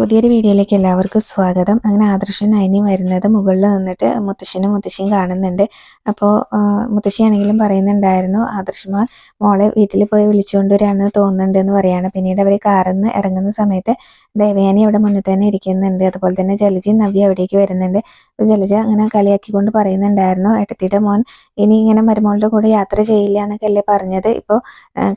പുതിയൊരു വീഡിയോയിലേക്ക് എല്ലാവർക്കും സ്വാഗതം. അങ്ങനെ ആദർശൻ അനിയും വരുന്നത് മുകളിൽ നിന്നിട്ട് മുത്തശ്ശനും മുത്തശ്ശിയും കാണുന്നുണ്ട്. അപ്പോൾ മുത്തശ്ശിയാണെങ്കിലും പറയുന്നുണ്ടായിരുന്നു ആദർശമാൻ മോളെ വീട്ടിൽ പോയി വിളിച്ചുകൊണ്ട് വരാണെന്ന് തോന്നുന്നുണ്ട് എന്ന് പറയാണ്. പിന്നീട് അവർ കാറിൽ നിന്ന് ഇറങ്ങുന്ന സമയത്ത് ദേവയാനി അവിടെ മുന്നിൽ തന്നെ ഇരിക്കുന്നുണ്ട്. അതുപോലെ തന്നെ ജലജയും നവ്യ അവിടേക്ക് വരുന്നുണ്ട്. ജലജ അങ്ങനെ കളിയാക്കിക്കൊണ്ട് പറയുന്നുണ്ടായിരുന്നു ഏട്ടത്തിയുടെ മോൻ ഇനി ഇങ്ങനെ മരുമോളുടെ കൂടെ യാത്ര ചെയ്യില്ല എന്നൊക്കെ അല്ലേ പറഞ്ഞത്? ഇപ്പോൾ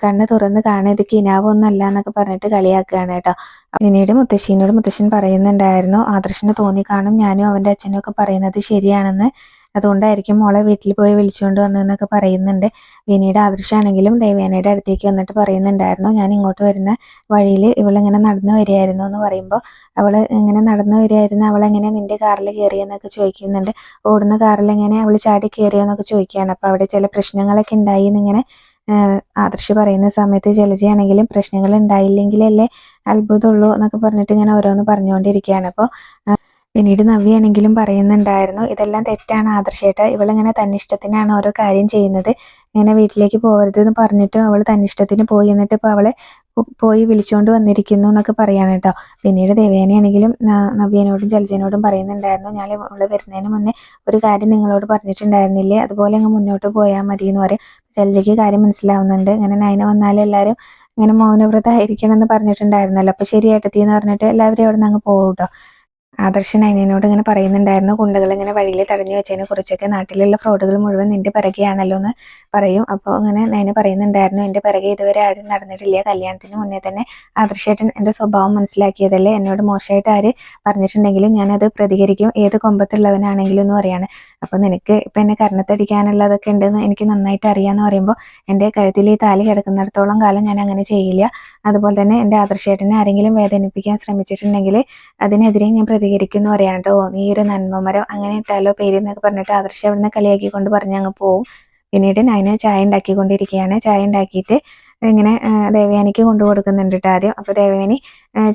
കണ്ണ് തുറന്ന് കാണാൻ ഇത് കിനാവൊന്നല്ല എന്നൊക്കെ പറഞ്ഞിട്ട് കളിയാക്കുകയാണ് കേട്ടോ. പിന്നീട് മുത്തശ്ശീനോട് മുത്തശ്ശൻ പറയുന്നുണ്ടായിരുന്നു ആദർശന് തോന്നിക്കാണും ഞാനും അവന്റെ അച്ഛനും ഒക്കെ പറയുന്നത് ശരിയാണെന്ന്. അതുകൊണ്ടായിരിക്കും മോളെ വീട്ടിൽ പോയി വിളിച്ചുകൊണ്ട് വന്നതെന്നൊക്കെ പറയുന്നുണ്ട്. വിനിയുടെ ആദർശാണെങ്കിലും ദേവേനയുടെ അടുത്തേക്ക് വന്നിട്ട് പറയുന്നുണ്ടായിരുന്നു ഞാൻ ഇങ്ങോട്ട് വരുന്ന വഴിയിൽ ഇവളിങ്ങനെ നടന്നു വരികയായിരുന്നു എന്ന് പറയുമ്പോൾ അവൾ ഇങ്ങനെ നടന്നു വരികയായിരുന്നു അവളെങ്ങനെ നിന്റെ കാറിൽ കയറിയെന്നൊക്കെ ചോദിക്കുന്നുണ്ട്. ഓടുന്ന കാറിൽ എങ്ങനെ അവൾ ചാടി കയറിയെന്നൊക്കെ ചോദിക്കുകയാണ്. അപ്പോൾ അവിടെ ചില പ്രശ്നങ്ങളൊക്കെ ഉണ്ടായി എന്നിങ്ങനെ ആദർശ് പറയുന്ന സമയത്ത് ജലജയാണെങ്കിലും പ്രശ്നങ്ങൾ ഉണ്ടായില്ലെങ്കിലല്ലേ അത്ഭുതമുള്ളൂ എന്നൊക്കെ പറഞ്ഞിട്ട് ഇങ്ങനെ ഓരോന്ന് പറഞ്ഞുകൊണ്ടിരിക്കുകയാണ്. അപ്പോൾ പിന്നീട് നവ്യാണെങ്കിലും പറയുന്നുണ്ടായിരുന്നു ഇതെല്ലാം തെറ്റാണ് ആദർശേട്ട. ഇവളിങ്ങനെ തന്നിഷ്ടത്തിനാണ് ഓരോ കാര്യം ചെയ്യുന്നത്. ഇങ്ങനെ വീട്ടിലേക്ക് പോകരുത് എന്ന് പറഞ്ഞിട്ടും അവൾ തന്നിഷ്ടത്തിന് പോയി എന്നിട്ട് ഇപ്പോൾ അവളെ പോയി വിളിച്ചുകൊണ്ട് വന്നിരിക്കുന്നു എന്നൊക്കെ പറയാണ് കേട്ടോ. പിന്നീട് ദേവേനയാണെങ്കിലും നവ്യനോടും ജലജനോടും പറയുന്നുണ്ടായിരുന്നു. ഞാൻ ഇവിടെ വരുന്നതിന് മുന്നേ ഒരു കാര്യം നിങ്ങളോട് പറഞ്ഞിട്ടുണ്ടായിരുന്നില്ലേ? അതുപോലെ അങ്ങ് മുന്നോട്ട് പോയാൽ മതി എന്ന് പറയും. ജലജയ്ക്ക് കാര്യം മനസ്സിലാവുന്നുണ്ട്. ഇങ്ങനെ നയന വന്നാൽ എല്ലാവരും ഇങ്ങനെ മൗനവ്രതമായിരിക്കണം എന്ന് പറഞ്ഞിട്ടുണ്ടായിരുന്നല്ലോ. അപ്പൊ ശരിയായിട്ടെത്തി എന്ന് പറഞ്ഞിട്ട് എല്ലാവരും അവിടെ നിന്ന് അങ്ങ് പോകും കേട്ടോ. ആദർശൻ അനിയനോട് ഇങ്ങനെ പറയുന്നുണ്ടായിരുന്നു കുണ്ടകൾ ഇങ്ങനെ വഴിയിൽ തടഞ്ഞു വെച്ചതിനെ കുറിച്ചൊക്കെ. നാട്ടിലുള്ള ഫ്രോഡുകൾ മുഴുവൻ നിന്റെ പിറകെയാണല്ലോ എന്ന് പറയും. അപ്പോൾ അങ്ങനെ നയന പറയുന്നുണ്ടായിരുന്നു എന്റെ പിറകെ ഇതുവരെ ആരും നടന്നിട്ടില്ല. കല്യാണത്തിന് മുന്നേ തന്നെ ആദർശേട്ടൻ എന്റെ സ്വഭാവം മനസ്സിലാക്കിയതല്ലേ? എന്നോട് മോശമായിട്ട് ആര് പറഞ്ഞിട്ടുണ്ടെങ്കിലും ഞാനത് പ്രതികരിക്കും. ഏത് കൊമ്പത്തുള്ളവനാണെങ്കിലും എന്ന് പറയാണ്. അപ്പോൾ നിനക്ക് ഇപ്പം എന്നെ കരണത്തടിക്കാനുള്ളതൊക്കെ ഉണ്ടെന്ന് എനിക്ക് നന്നായിട്ട് അറിയാമെന്ന് പറയുമ്പോൾ എന്റെ കഴുത്തിൽ ഈ താലി കിടക്കുന്നിടത്തോളം കാലം ഞാൻ അങ്ങനെ ചെയ്യില്ല. അതുപോലെ തന്നെ എന്റെ ആദർശേട്ടനെ ആരെങ്കിലും വേദനിപ്പിക്കാൻ ശ്രമിച്ചിട്ടുണ്ടെങ്കിൽ അതിനെതിരെ ഞാൻ പ്രതികരിക്കുന്നു പറയാം കേട്ടോ നീ ഒരു നന്മമരം അങ്ങനെ ഇട്ടാലോ പേര് എന്നൊക്കെ പറഞ്ഞിട്ട് ആദർശം അവിടുന്ന് കളിയാക്കിക്കൊണ്ട് പറഞ്ഞ് അങ്ങ് പോവും. പിന്നീട് ഞാൻ ചായ ഉണ്ടാക്കിക്കൊണ്ടിരിക്കുകയാണ്. ചായ ഉണ്ടാക്കിയിട്ട് ഇങ്ങനെ ദേവയാനിക്ക് കൊണ്ടു കൊടുക്കുന്നുണ്ട് കേട്ടോ ആദ്യം. അപ്പോൾ ദേവയാനി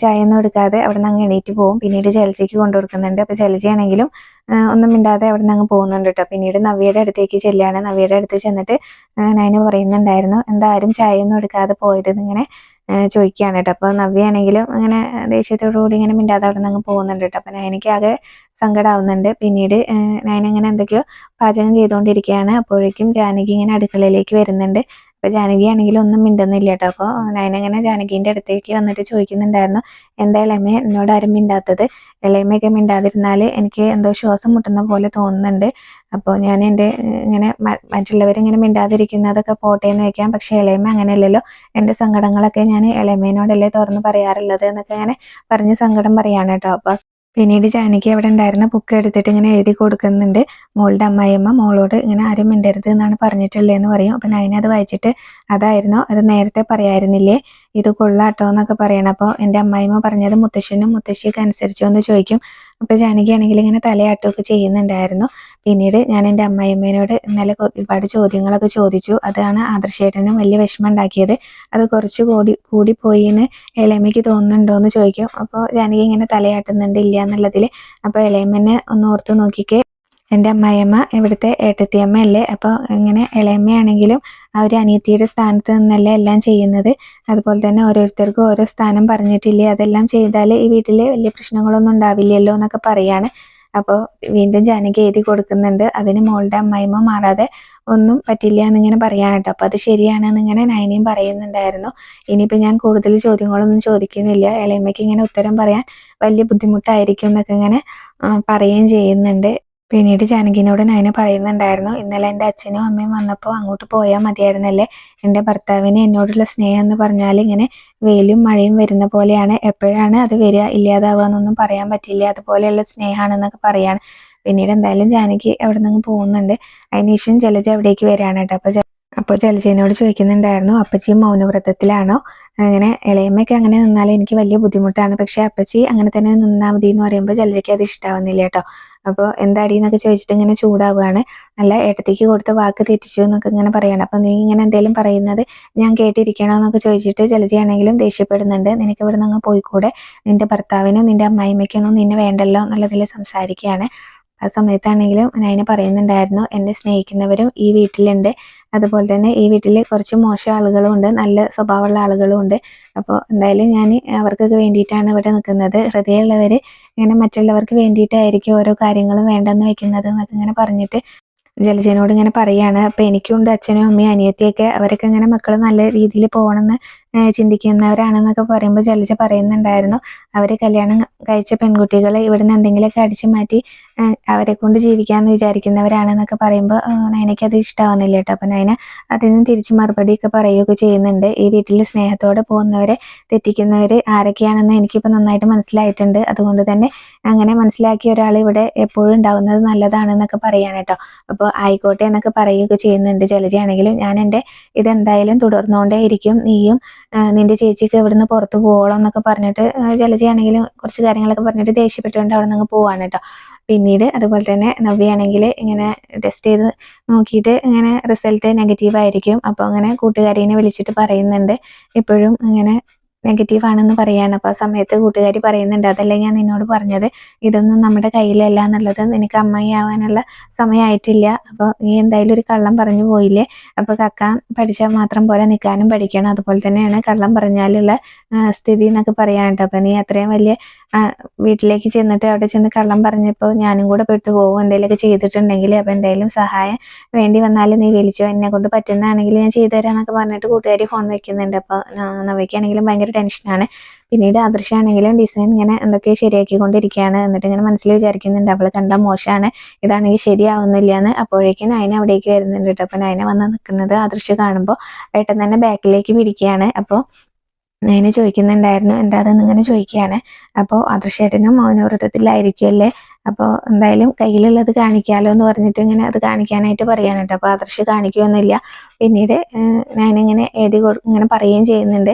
ചായ ഒന്നും എടുക്കാതെ അവിടെ നിന്ന് അങ്ങ് എണീറ്റ് പോകും പിന്നീട് ജലജയ്ക്ക് കൊണ്ടു കൊടുക്കുന്നുണ്ട്. അപ്പോൾ ജലജയാണെങ്കിലും ഒന്നും മിണ്ടാതെ അവിടെ നിന്ന് അങ്ങ് പോകുന്നുണ്ട് കേട്ടോ പിന്നീട് നവ്യയുടെ അടുത്തേക്ക് ചെല്ലുകയാണ്. നവ്യയുടെ അടുത്ത് ചെന്നിട്ട് നയന പറയുന്നുണ്ടായിരുന്നു എന്തായാലും ചായ ഒന്നും എടുക്കാതെ പോയത്? ഇങ്ങനെ ചോദിക്കുകയാണ് കേട്ടോ അപ്പോൾ നവ്യാണെങ്കിലും അങ്ങനെ ദേഷ്യത്തോടു കൂടി ഇങ്ങനെ മിണ്ടാതെ അവിടെ നിന്ന് അങ്ങ് പോകുന്നുണ്ട് കേട്ടോ അപ്പം എനിക്ക് ആകെ സങ്കടമാവുന്നുണ്ട് പിന്നീട് ഞാനിങ്ങനെ എന്തൊക്കെയോ പാചകം ചെയ്തുകൊണ്ടിരിക്കുകയാണ്. അപ്പോഴേക്കും ജാനകി ഇങ്ങനെ അടുക്കളയിലേക്ക് വരുന്നുണ്ട്. അപ്പോൾ ജാനകി ആണെങ്കിൽ ഒന്നും മിണ്ടുന്നില്ല കേട്ടോ. അപ്പോൾ ഞാനിങ്ങനെ ജാനകീന്റെ അടുത്തേക്ക് വന്നിട്ട് ചോദിക്കുന്നുണ്ടായിരുന്നു എന്താ ഇളയമ എന്നോട് ആരും മിണ്ടാത്തത്? ഇളയമയൊക്കെ മിണ്ടാതിരുന്നാൽ എനിക്ക് എന്തോ ശ്വാസം മുട്ടുന്ന പോലെ തോന്നുന്നുണ്ട്. അപ്പോൾ ഞാൻ എന്റെ ഇങ്ങനെ മറ്റുള്ളവരിങ്ങനെ മിണ്ടാതിരിക്കുന്നതൊക്കെ പോട്ടെ എന്ന് വെക്കാം പക്ഷേ ഇളയമ അങ്ങനെയല്ലല്ലോ. എന്റെ സങ്കടങ്ങളൊക്കെ ഞാൻ ഇളയമേനോടല്ലേ തുറന്ന് പറയാറുള്ളത്? എന്നൊക്കെ ഞാൻ പറഞ്ഞ് സങ്കടം പറയാണ് കേട്ടോ. അപ്പോൾ പിന്നീട് ജാനകി അവിടെ ഉണ്ടായിരുന്ന ബുക്ക് എടുത്തിട്ട് ഇങ്ങനെ എഴുതി കൊടുക്കുന്നുണ്ട്. മോളുടെ അമ്മായിയമ്മ മോളോട് ഇങ്ങനെ ആരും മിണ്ടരുത് എന്നാണ് പറഞ്ഞിട്ടുള്ളതെന്ന് പറയും. അപ്പം അത് വായിച്ചിട്ട് അതായിരുന്നോ. അത് നേരത്തെ പറയായിരുന്നില്ലേ? ഇത് കൊള്ളാട്ടോ എന്നൊക്കെ പറയണം. അപ്പോൾ എന്റെ അമ്മായിമ്മ പറഞ്ഞത് മുത്തശ്ശനും മുത്തശ്ശിയൊക്കെ അനുസരിച്ചോ എന്ന് ചോദിക്കും. അപ്പോൾ ജാനകിയാണെങ്കിൽ ഇങ്ങനെ തലയാട്ടമൊക്കെ ചെയ്യുന്നുണ്ടായിരുന്നു. പിന്നീട് ഞാൻ എന്റെ അമ്മായിമ്മേനോട് ഇന്നലെ ഒരുപാട് ചോദ്യങ്ങളൊക്കെ ചോദിച്ചു. അതാണ് ആദർശേട്ടനും വലിയ വിഷമം ഉണ്ടാക്കിയത്. അത് കുറച്ച് കൂടി കൂടിപ്പോയി എന്ന് ഇളയമ്മയ്ക്ക് തോന്നുന്നുണ്ടോ എന്ന് ചോദിക്കും. അപ്പോൾ ജാനകി ഇങ്ങനെ തലയാട്ടുന്നുണ്ട് ഇല്ല എന്നുള്ളതിൽ അപ്പോൾ ഇളയമ്മനെ ഒന്ന് ഓർത്ത് നോക്കിക്കേ. എന്റെ അമ്മായിയമ്മ ഇവിടുത്തെ ഏട്ടത്തിയമ്മ അല്ലേ അപ്പോൾ ഇങ്ങനെ ഇളയമ്മയാണെങ്കിലും ആ ഒരു അനിയത്തിയുടെ സ്ഥാനത്ത് നിന്നല്ലേ എല്ലാം ചെയ്യുന്നത്. അതുപോലെ തന്നെ ഓരോരുത്തർക്കും ഓരോ സ്ഥാനം പറഞ്ഞിട്ടില്ലേ? അതെല്ലാം ചെയ്താൽ ഈ വീട്ടിൽ വലിയ പ്രശ്നങ്ങളൊന്നും ഉണ്ടാവില്ലല്ലോ എന്നൊക്കെ പറയാണ്. അപ്പോൾ വീണ്ടും ജാനകി എഴുതി കൊടുക്കുന്നുണ്ട്. അതിന് മോളുടെ അമ്മായിമ്മ മാറാതെ ഒന്നും പറ്റില്ല എന്നിങ്ങനെ പറയാൻ കേട്ടോ. അത് ശരിയാണെന്ന് ഇങ്ങനെ നയനയും പറയുന്നുണ്ടായിരുന്നു. ഇനിയിപ്പോൾ ഞാൻ കൂടുതൽ ചോദ്യങ്ങളൊന്നും ചോദിക്കുന്നില്ല. ഇളയമ്മയ്ക്ക് ഇങ്ങനെ ഉത്തരം പറയാൻ വലിയ ബുദ്ധിമുട്ടായിരിക്കും എന്നൊക്കെ ഇങ്ങനെ പറയുകയും ചെയ്യുന്നുണ്ട്. പിന്നീട് ജാനകിനോട് നയന പറയുന്നുണ്ടായിരുന്നു ഇന്നലെ എന്റെ അച്ഛനും അമ്മയും വന്നപ്പോൾ അങ്ങോട്ട് പോയാൽ മതിയായിരുന്നല്ലേ? എന്റെ ഭർത്താവിന് എന്നോടുള്ള സ്നേഹം എന്ന് പറഞ്ഞാൽ ഇങ്ങനെ വെയിലും മഴയും വരുന്ന പോലെയാണ്. എപ്പോഴാണ് അത് വരിക? ഇല്ലാതാവുക എന്നൊന്നും പറയാൻ പറ്റില്ല. അതുപോലെയുള്ള സ്നേഹമാണെന്നൊക്കെ പറയാണ്. പിന്നീട് എന്തായാലും ജാനകി അവിടെ നിന്ന് പോകുന്നുണ്ട്. അതിനുശേഷം ജലജ അവിടേക്ക് വരികയാണ് കേട്ടോ. അപ്പോൾ അപ്പോൾ ജലജേനോട് ചോദിക്കുന്നുണ്ടായിരുന്നു അപ്പച്ചി മൗനവ്രതത്തിലാണോ? അങ്ങനെ ഇളയമ്മയ്ക്ക് അങ്ങനെ നിന്നാൽ എനിക്ക് വലിയ ബുദ്ധിമുട്ടാണ്. പക്ഷേ അപ്പച്ചി അങ്ങനെ തന്നെ നിന്നാൽ മതി എന്ന് പറയുമ്പോൾ ജലജയ്ക്ക് അത് ഇഷ്ടാവുന്നില്ല കേട്ടോ. അപ്പോൾ എന്താടി എന്നൊക്കെ ചോദിച്ചിട്ട് ഇങ്ങനെ ചൂടാവുകയാണ് അല്ല ഏട്ടത്തേക്ക് കൊടുത്ത വാക്ക് തെറ്റിച്ചു എന്നൊക്കെ ഇങ്ങനെ പറയണം. അപ്പോൾ നീ ഇങ്ങനെ എന്തെങ്കിലും പറയുന്നത് ഞാൻ കേട്ടിരിക്കണോ എന്നൊക്കെ ചോദിച്ചിട്ട് ജലജയാണെങ്കിലും ദേഷ്യപ്പെടുന്നുണ്ട്. നിനക്ക് ഇവിടെ നിന്ന് പോയിക്കൂടെ? നിന്റെ ഭർത്താവിനും നിന്റെ അമ്മായിമ്മയ്ക്കൊന്നും നിന്നെ വേണ്ടല്ലോ എന്നുള്ളതിൽ സംസാരിക്കുകയാണ് ആ സമയത്താണെങ്കിലും അതിനെ പറയുന്നുണ്ടായിരുന്നു. എന്നെ സ്നേഹിക്കുന്നവരും ഈ വീട്ടിലുണ്ട്. അതുപോലെ തന്നെ ഈ വീട്ടിൽ കുറച്ച് മോശം ആളുകളും ഉണ്ട്. നല്ല സ്വഭാവമുള്ള ആളുകളും ഉണ്ട്. അപ്പോൾ എന്തായാലും ഞാൻ അവർക്കൊക്കെ വേണ്ടിയിട്ടാണ് ഇവിടെ നിൽക്കുന്നത്. ഹൃദയമുള്ളവർ ഇങ്ങനെ മറ്റുള്ളവർക്ക് വേണ്ടിയിട്ടായിരിക്കും ഓരോ കാര്യങ്ങളും വേണ്ടെന്ന് വെക്കുന്നത് എന്നൊക്കെ ഇങ്ങനെ പറഞ്ഞിട്ട് ജലജനോട് ഇങ്ങനെ പറയാണ്. അപ്പൊ എനിക്കുണ്ട് അച്ഛനും അമ്മയും അനിയത്തിയൊക്കെ. അവരൊക്കെ ഇങ്ങനെ മക്കൾ നല്ല രീതിയിൽ പോകണമെന്ന് ചിന്തിക്കുന്നവരാണെന്നൊക്കെ പറയുമ്പോൾ ചലിച്ച പറയുന്നുണ്ടായിരുന്നു. അവർ കല്യാണം കഴിച്ച പെൺകുട്ടികളെ ഇവിടുന്ന് എന്തെങ്കിലുമൊക്കെ അടിച്ചു മാറ്റി അവരെ കൊണ്ട് ജീവിക്കാമെന്ന് വിചാരിക്കുന്നവരാണെന്നൊക്കെ പറയുമ്പോൾ നയനയ്ക്ക് അത് ഇഷ്ടമാവുന്നില്ല കേട്ടോ. അപ്പം നയന അതിന് തിരിച്ച് മറുപടിയൊക്കെ പറയുകയൊക്കെ ചെയ്യുന്നുണ്ട്. ഈ വീട്ടിൽ സ്നേഹത്തോടെ പോകുന്നവരെ തെറ്റിക്കുന്നവർ ആരൊക്കെയാണെന്ന് എനിക്കിപ്പോൾ നന്നായിട്ട് മനസ്സിലായിട്ടുണ്ട്. അതുകൊണ്ട് തന്നെ അങ്ങനെ മനസ്സിലാക്കിയ ഒരാൾ ഇവിടെ എപ്പോഴും ഉണ്ടാവുന്നത് നല്ലതാണെന്നൊക്കെ പറയാൻ കേട്ടോ. അപ്പോൾ ആയിക്കോട്ടെ എന്നൊക്കെ പറയുകയൊക്കെ ചെയ്യുന്നുണ്ട് ജലജയാണെങ്കിലും. ഞാൻ എന്റെ ഇതെന്തായാലും തുടർന്നുകൊണ്ടേയിരിക്കും നീയും നിന്റെ ചേച്ചിക്ക് ഇവിടുന്ന് പുറത്ത് പോകണം എന്നൊക്കെ പറഞ്ഞിട്ട് ജലജയാണെങ്കിലും കുറച്ച് കാര്യങ്ങളൊക്കെ പറഞ്ഞിട്ട് ദേഷ്യപ്പെട്ടുകൊണ്ട് അവിടെ നിന്ന് പോവാണ് കേട്ടോ പിന്നീട് അതുപോലെ തന്നെ നവ്യാണെങ്കിൽ ഇങ്ങനെ ടെസ്റ്റ് ചെയ്ത് നോക്കിയിട്ട് ഇങ്ങനെ റിസൾട്ട് നെഗറ്റീവ് ആയിരിക്കും. അപ്പോൾ അങ്ങനെ കൂട്ടുകാരീനെ വിളിച്ചിട്ട് പറയുന്നുണ്ട്. ഇപ്പോഴും ഇങ്ങനെ നെഗറ്റീവ് ആണെന്ന് പറയാണ്. അപ്പോൾ ആ സമയത്ത് കൂട്ടുകാരി പറയുന്നുണ്ട് അതല്ലേ ഞാൻ നിന്നോട് പറഞ്ഞത്? ഇതൊന്നും നമ്മുടെ കയ്യിലല്ല എന്നുള്ളത്. നിനക്ക് അമ്മായി ആവാനുള്ള സമയമായിട്ടില്ല അപ്പോൾ നീ എന്തായാലും ഒരു കള്ളം പറഞ്ഞു പോയില്ലേ? അപ്പോൾ കക്ക പഠിച്ചാൽ മാത്രം പോലെ നിൽക്കാനും പഠിക്കണം. അതുപോലെ തന്നെയാണ് കള്ളം പറഞ്ഞാലുള്ള സ്ഥിതി എന്നൊക്കെ പറയാനുണ്ട്. അപ്പോൾ നീ അത്രയും വലിയ വീട്ടിലേക്ക് ചെന്നിട്ട് അവിടെ ചെന്ന് കള്ളം പറഞ്ഞപ്പോൾ ഞാനും കൂടെ പെട്ടു പോകും. എന്തെങ്കിലുമൊക്കെ ചെയ്തിട്ടുണ്ടെങ്കിൽ അപ്പോൾ എന്തായാലും സഹായം വേണ്ടി വന്നാൽ നീ വിളിച്ചോ. എന്നെ കൊണ്ട് പറ്റുന്നതാണെങ്കിൽ ഞാൻ ചെയ്തു തരാമെന്നൊക്കെ പറഞ്ഞിട്ട് കൂട്ടുകാരി ഫോൺ വെക്കുന്നുണ്ട്. അപ്പോൾ നവയ്ക്കാണെങ്കിലും ഭയങ്കര ടെൻഷനാണ്. പിന്നീട് ആദർശാണെങ്കിലും ഡിസൈൻ ഇങ്ങനെ എന്തൊക്കെയോ ശരിയാക്കിക്കൊണ്ടിരിക്കുകയാണ്. എന്നിട്ട് ഇങ്ങനെ മനസ്സിൽ വിചാരിക്കുന്നുണ്ട് അവൾ കണ്ട മോശമാണ് ഇതാണെങ്കിൽ ശരിയാവുന്നില്ല എന്ന് അപ്പോഴേക്കും നയന അവിടേക്ക് വരുന്നുണ്ട് കേട്ടോ. അപ്പോൾ നയന വന്ന് നിൽക്കുന്നത് ആദർശ് കാണുമ്പോൾ പെട്ടെന്ന് തന്നെ ബാക്കിലേക്ക് പിടിക്കുകയാണ് അപ്പോൾ നയന ചോദിക്കുന്നുണ്ടായിരുന്നു. എന്താ അതെന്ന് ഇങ്ങനെ ചോദിക്കുകയാണ്. അപ്പോൾ അദൃശ്യേട്ടനും മൗനവ്രതത്തിലായിരിക്കുമല്ലേ അപ്പോൾ എന്തായാലും കയ്യിലുള്ളത് കാണിക്കാമല്ലോ എന്ന് പറഞ്ഞിട്ട് ഇങ്ങനെ അത് കാണിക്കാനായിട്ട് പറയാനുണ്ട് അപ്പോൾ ആദർശ് കാണിക്കുകയൊന്നുമില്ല പിന്നീട് ഞാനിങ്ങനെ എഴുതി ഇങ്ങനെ പറയുകയും ചെയ്യുന്നുണ്ട്.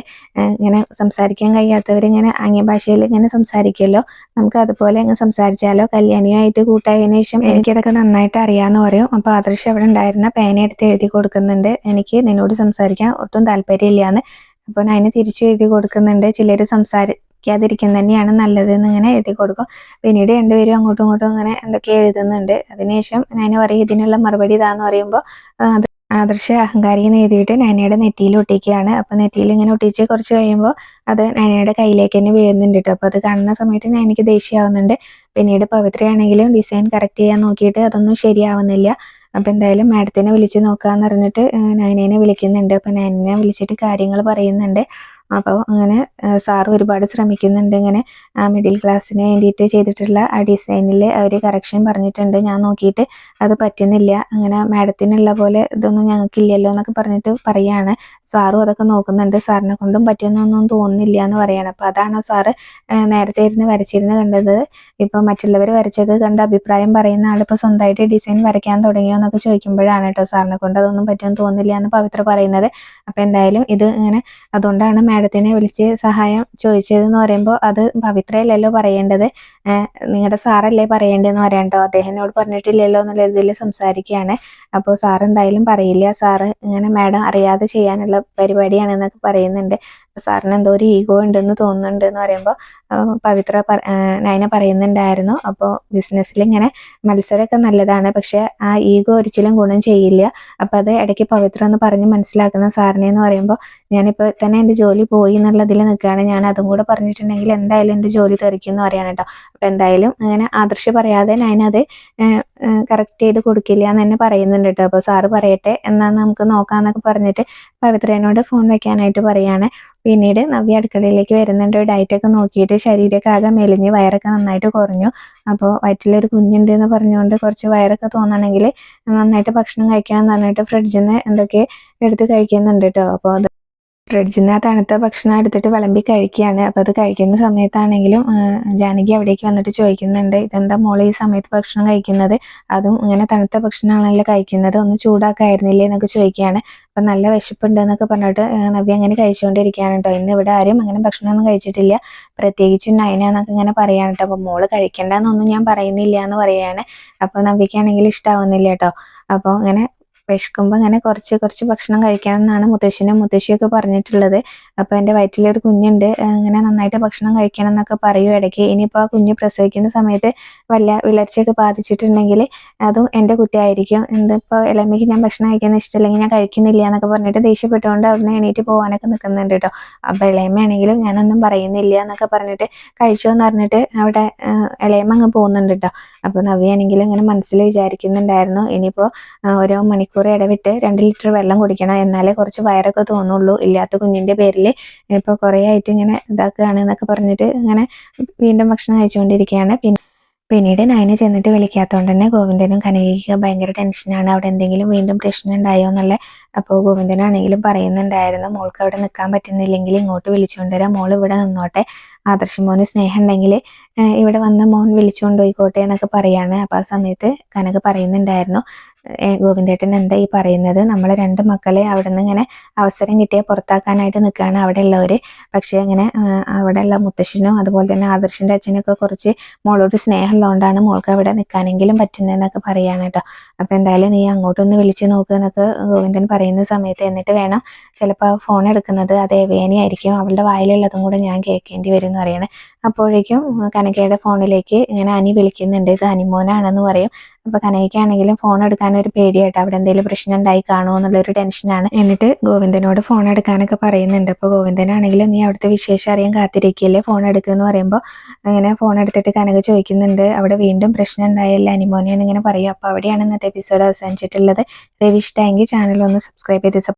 ഇങ്ങനെ സംസാരിക്കാൻ കഴിയാത്തവരിങ്ങനെ ആംഗ്യ ഭാഷയിൽ ഇങ്ങനെ സംസാരിക്കുമല്ലോ നമുക്ക് അതുപോലെ അങ്ങ് സംസാരിച്ചാലോ? കല്യാണിയുമായിട്ട് കൂട്ടായതിനു ശേഷം എനിക്കതൊക്കെ നന്നായിട്ട് അറിയാമെന്ന് പറയും. അപ്പോൾ ആദർശ് അവിടെ ഉണ്ടായിരുന്ന പേന എടുത്ത് എഴുതി കൊടുക്കുന്നുണ്ട്. എനിക്ക് നിന്നോട് സംസാരിക്കാൻ ഒട്ടും താല്പര്യമില്ല അപ്പോൾ അതിന് തിരിച്ചു എഴുതി കൊടുക്കുന്നുണ്ട്. ചിലർ സംസാരിക്കാതിരിക്കുന്ന തന്നെയാണ് നല്ലത് എന്ന് ഇങ്ങനെ എഴുതി കൊടുക്കും. പിന്നീട് രണ്ടുപേരും അങ്ങോട്ടും ഇങ്ങോട്ടും അങ്ങനെ എന്തൊക്കെ എഴുതുന്നുണ്ട്. അതിനുശേഷം ഞാൻ പറയും ഇതിനുള്ള മറുപടി ഇതാന്ന് പറയുമ്പോൾ അത് അഹങ്കാരി എന്ന് എഴുതിയിട്ട് നൈനയുടെ നെറ്റിയിൽ ഒട്ടിക്കുകയാണ്. അപ്പോൾ നെറ്റിയിൽ ഇങ്ങനെ ഒട്ടിച്ച് കുറച്ച് കഴിയുമ്പോൾ അത് നൈനയുടെ കയ്യിലേക്ക് തന്നെ വീഴുന്നുണ്ട് കേട്ടോ അപ്പോൾ അത് കാണുന്ന സമയത്ത് നൈനയ്ക്ക് ദേഷ്യമാവുന്നുണ്ട് പിന്നീട് പവിത്രയാണെങ്കിലും ഡിസൈൻ കറക്റ്റ് ചെയ്യാൻ നോക്കിയിട്ട് അതൊന്നും ശരിയാവുന്നില്ല. അപ്പോൾ എന്തായാലും മാഡത്തിനെ വിളിച്ച് നോക്കാന്ന് പറഞ്ഞിട്ട് നയനേനെ വിളിക്കുന്നുണ്ട്. അപ്പം നയനെ വിളിച്ചിട്ട് കാര്യങ്ങൾ പറയുന്നുണ്ട്. അപ്പോൾ അങ്ങനെ സാർ ഒരുപാട് ശ്രമിക്കുന്നുണ്ട് ഇങ്ങനെ. മിഡിൽ ക്ലാസ്സിന് വേണ്ടിയിട്ട് ചെയ്തിട്ടുള്ള ആ ഡിസൈനിൽ അവർ കറക്ഷൻ പറഞ്ഞിട്ടുണ്ട്. ഞാൻ നോക്കിയിട്ട് അത് പറ്റുന്നില്ല. അങ്ങനെ മാഡത്തിനുള്ള പോലെ ഇതൊന്നും ഞങ്ങൾക്കില്ലല്ലോ എന്നൊക്കെ പറഞ്ഞിട്ട് പറയാണ്. സാറും അതൊക്കെ നോക്കുന്നുണ്ട്. സാറിനെ കൊണ്ടും പറ്റുമെന്നൊന്നും തോന്നുന്നില്ല എന്ന് പറയാണ്. അപ്പോൾ അതാണ് സാറ് നേരത്തെ ഇരുന്ന് വരച്ചിരുന്ന് കണ്ടത്. ഇപ്പൊ മറ്റുള്ളവർ വരച്ചത് കണ്ട് അഭിപ്രായം പറയുന്ന ആളിപ്പോൾ സ്വന്തമായിട്ട് ഡിസൈൻ വരയ്ക്കാൻ തുടങ്ങിയോ എന്നൊക്കെ ചോദിക്കുമ്പോഴാണ് കേട്ടോ സാറിനെ കൊണ്ട് അതൊന്നും പറ്റുമെന്ന് തോന്നുന്നില്ല എന്ന് പവിത്ര പറയുന്നത്. അപ്പോൾ എന്തായാലും ഇത് ഇങ്ങനെ അതുകൊണ്ടാണ് മാഡത്തിനെ വിളിച്ച് സഹായം ചോദിച്ചതെന്ന് പറയുമ്പോൾ അത് പവിത്രയല്ലല്ലോ പറയേണ്ടത്. നിങ്ങളുടെ സാറല്ലേ പറയേണ്ടതെന്ന് പറയണ്ടോ അദ്ദേഹത്തിനോട് പറഞ്ഞിട്ടില്ലല്ലോ എന്നുള്ള ഇതിൽ സംസാരിക്കുകയാണ്. അപ്പോൾ സാർ എന്തായാലും പറയില്ല. സാറ് ഇങ്ങനെ മാഡം അറിയാതെ ചെയ്യാനുള്ള പരിപാടിയാണെന്നൊക്കെ പറയുന്നുണ്ട്. സാറിന് എന്തോ ഒരു ഈഗോ ഉണ്ടെന്ന് തോന്നുന്നുണ്ട് എന്ന് പറയുമ്പോൾ പവിത്ര നയന പറയുന്നുണ്ടായിരുന്നു. അപ്പോൾ ബിസിനസ്സിൽ ഇങ്ങനെ മത്സരമൊക്കെ നല്ലതാണ്. പക്ഷെ ആ ഈഗോ ഒരിക്കലും ഗുണം ചെയ്യില്ല. അപ്പം അത് ഇടയ്ക്ക് പവിത്ര എന്ന് പറഞ്ഞ് മനസ്സിലാക്കുന്ന സാറിനെ എന്ന് പറയുമ്പോൾ ഞാനിപ്പോൾ തന്നെ എന്റെ ജോലി പോയി എന്നുള്ളതിൽ നിൽക്കുകയാണ്. ഞാൻ അതും കൂടെ പറഞ്ഞിട്ടുണ്ടെങ്കിൽ എന്തായാലും എന്റെ ജോലി തെറിക്കും എന്ന് പറയാൻ കേട്ടോ. അപ്പം എന്തായാലും അങ്ങനെ ആദർശ് പറയാതെ ഞാനത് കറക്റ്റ് ചെയ്ത് കൊടുക്കില്ല എന്ന് തന്നെ പറയുന്നുണ്ട് കേട്ടോ. അപ്പോൾ സാറ് പറയട്ടെ എന്നാൽ നമുക്ക് നോക്കാമെന്നൊക്കെ പറഞ്ഞിട്ട് പവിത്രേനോട് ഫോൺ വെക്കാനായിട്ട് പറയാണ്. പിന്നീട് നവ്യ അടുക്കളയിലേക്ക് വരുന്നുണ്ട്. ഡയറ്റൊക്കെ നോക്കിയിട്ട് ശരീരമൊക്കെ ആകെ മെലിഞ്ഞ് വയറൊക്കെ നന്നായിട്ട് കുറഞ്ഞു. അപ്പോൾ വയറ്റിലൊരു കുഞ്ഞുണ്ട് എന്ന് പറഞ്ഞുകൊണ്ട് കുറച്ച് വയറൊക്കെ തോന്നണമെങ്കിൽ നന്നായിട്ട് ഭക്ഷണം കഴിക്കാമെന്ന് പറഞ്ഞിട്ട് ഫ്രിഡ്ജിൽ നിന്ന് എന്തൊക്കെ എടുത്ത് കഴിക്കുന്നുണ്ട് കേട്ടോ അപ്പോൾ ഫ്രിഡ്ജിൽ ആ തണുത്ത ഭക്ഷണം എടുത്തിട്ട് വിളമ്പി കഴിക്കുകയാണ്. അപ്പോൾ അത് കഴിക്കുന്ന സമയത്താണെങ്കിലും ജാനകി അവിടേക്ക് വന്നിട്ട് ചോദിക്കുന്നുണ്ട് ഇതെന്താ മോളെ ഈ സമയത്ത് ഭക്ഷണം കഴിക്കുന്നത്? അതും ഇങ്ങനെ തണുത്ത ഭക്ഷണമാണല്ലോ കഴിക്കുന്നത് ഒന്ന് ചൂടാക്കായിരുന്നില്ലേ? എന്നൊക്കെ ചോദിക്കുകയാണ്. അപ്പം നല്ല വിശപ്പുണ്ട് എന്നൊക്കെ പറഞ്ഞിട്ട് നവ്യ അങ്ങനെ കഴിച്ചുകൊണ്ടിരിക്കുകയാണ് കേട്ടോ ഇന്ന് ഇവിടെ ആരും അങ്ങനെ ഭക്ഷണമൊന്നും കഴിച്ചിട്ടില്ല. പ്രത്യേകിച്ച് നയന എന്നൊക്കെ ഇങ്ങനെ പറയാണ് കേട്ടോ അപ്പോൾ മോൾ കഴിക്കേണ്ടെന്നൊന്നും ഞാൻ പറയുന്നില്ല എന്ന് പറയാണ്. അപ്പോൾ നവ്യക്കാണെങ്കിൽ ഇഷ്ടാവുന്നില്ല കേട്ടോ അപ്പോൾ അങ്ങനെ വിശക്കുമ്പോൾ അങ്ങനെ കുറച്ച് കുറച്ച് ഭക്ഷണം കഴിക്കണം എന്നാണ് മുത്തശ്ശനും മുത്തശ്ശിയൊക്കെ പറഞ്ഞിട്ടുള്ളത്. അപ്പോൾ എന്റെ വയറ്റിലൊരു കുഞ്ഞുണ്ട് അങ്ങനെ നന്നായിട്ട് ഭക്ഷണം കഴിക്കണം എന്നൊക്കെ പറയും ഇടയ്ക്ക്. ഇനിയിപ്പോൾ ആ കുഞ്ഞ് പ്രസവിക്കുന്ന സമയത്ത് വല്ല വിളർച്ചയൊക്കെ ബാധിച്ചിട്ടുണ്ടെങ്കിൽ അതും എന്റെ കുട്ടിയായിരിക്കും. എന്തിപ്പോൾ ഇളമയ്ക്ക് ഞാൻ ഭക്ഷണം കഴിക്കുന്ന ഇഷ്ടമില്ലെങ്കിൽ ഞാൻ കഴിക്കുന്നില്ല എന്നൊക്കെ പറഞ്ഞിട്ട് ദേഷ്യപ്പെട്ടുകൊണ്ട് അവിടുന്ന് എണീറ്റ് പോകാനൊക്കെ നിൽക്കുന്നുണ്ട് കേട്ടോ. അപ്പോൾ ഇളയമ്മയാണെങ്കിലും ഞാനൊന്നും പറയുന്നില്ല എന്നൊക്കെ പറഞ്ഞിട്ട് കഴിച്ചോ എന്ന് പറഞ്ഞിട്ട് അവിടെ ഇളയമ്മ അങ്ങ് പോകുന്നുണ്ട് കേട്ടോ. അപ്പോൾ നവ്യാണെങ്കിലും ഇങ്ങനെ മനസ്സിൽ വിചാരിക്കുന്നുണ്ടായിരുന്നു. ഇനിയിപ്പോൾ ഓരോ മണിക്കൂർ ഇടവിട്ട് രണ്ട് ലിറ്റർ വെള്ളം കുടിക്കണം. എന്നാലേ കുറച്ച് വയറൊക്കെ തോന്നുള്ളൂ. ഇല്ലാത്ത കുഞ്ഞിന്റെ പേരിൽ ഇപ്പോൾ കുറേ ആയിട്ട് ഇങ്ങനെ ഇതാക്കുകയാണ് എന്നൊക്കെ പറഞ്ഞിട്ട് ഇങ്ങനെ വീണ്ടും ഭക്ഷണം കഴിച്ചുകൊണ്ടിരിക്കുകയാണ് പിന്നെ പിന്നീട് നയന് ചെന്നിട്ട് വിളിക്കാത്തതുകൊണ്ട് തന്നെ ഗോവിന്ദനും കനകയ്ക്ക് ഭയങ്കര ടെൻഷനാണ് അവിടെ എന്തെങ്കിലും വീണ്ടും പ്രശ്നം ഉണ്ടായോ എന്നുള്ള അപ്പോൾ ഗോവിന്ദനാണെങ്കിലും പറയുന്നുണ്ടായിരുന്നു മോൾക്ക് അവിടെ നിൽക്കാൻ പറ്റുന്നില്ലെങ്കിൽ ഇങ്ങോട്ട് വിളിച്ചുകൊണ്ടുവരാം മോൾ ഇവിടെ നിന്നോട്ടെ. ആദർശ് മോന് സ്നേഹം ഉണ്ടെങ്കിൽ ഇവിടെ വന്ന് മോൻ വിളിച്ചുകൊണ്ട് പോയിക്കോട്ടെ എന്നൊക്കെ പറയുകയാണ് അപ്പോൾ ആ സമയത്ത് കനക പറയുന്നുണ്ടായിരുന്നു ഗോവിന്ദേട്ടൻ എന്താ ഈ പറയുന്നത്? നമ്മളെ രണ്ട് മക്കളെ അവിടെ നിന്ന് ഇങ്ങനെ അവസരം കിട്ടിയാൽ പുറത്താക്കാനായിട്ട് നിൽക്കുകയാണ് അവിടെ ഉള്ളവർ പക്ഷേ അങ്ങനെ അവിടെ അവിടെയുള്ള മുത്തശ്ശനും അതുപോലെ തന്നെ ആദർശിന്റെ അച്ഛനൊക്കെ കുറച്ച് മോളോട് സ്നേഹമുള്ളതുകൊണ്ടാണ് മോൾക്ക് അവിടെ നിൽക്കാനെങ്കിലും പറ്റുന്നതെന്നൊക്കെ പറയുകയാണ് കേട്ടോ. അപ്പോൾ എന്തായാലും നീ അങ്ങോട്ടൊന്ന് വിളിച്ച് നോക്കുക എന്നൊക്കെ ഗോവിന്ദൻ പറയുന്ന സമയത്ത് എന്നിട്ട് വേണം ചിലപ്പോൾ ഫോൺ എടുക്കുന്നത് അത് എവേനിയായിരിക്കും അവളുടെ വായിലുള്ളതും കൂടെ ഞാൻ കേൾക്കേണ്ടി വരും എന്ന് പറയണേ. അപ്പോഴേക്കും കനകയുടെ ഫോണിലേക്ക് ഇങ്ങനെ അനി വിളിക്കുന്നുണ്ട്. ഇത് അനിമോനാണെന്ന് പറയും. അപ്പോൾ കനകയ്ക്കാണെങ്കിലും ഫോൺ എടുക്കാൻ ഒരു പേടിയായിട്ട് അവിടെ എന്തെങ്കിലും പ്രശ്നം ഉണ്ടായി കാണുമോ എന്നുള്ളൊരു ടെൻഷനാണ് എന്നിട്ട് ഗോവിന്ദനോട് ഫോൺ എടുക്കാനൊക്കെ പറയുന്നുണ്ട്. അപ്പോൾ ഗോവിന്ദനാണെങ്കിലും നീ അവിടുത്തെ വിശേഷം അറിയാൻ കാത്തിരിക്കില്ലേ? ഫോൺ എടുക്കുമെന്ന് പറയുമ്പോൾ അങ്ങനെ ഫോൺ എടുത്തിട്ട് കനക ചോദിക്കുന്നുണ്ട്. അവിടെ വീണ്ടും പ്രശ്നം ഉണ്ടായില്ല അനിമോനെ എന്നിങ്ങനെ പറയും. അപ്പോൾ അവിടെയാണ് ഇന്നത്തെ എപ്പിസോഡ് അവസാനിച്ചിട്ടുള്ളത്. രവിഷ് ഇഷ്ടമെങ്കിൽ ചാനൽ ഒന്ന് സബ്സ്ക്രൈബ് ചെയ്ത്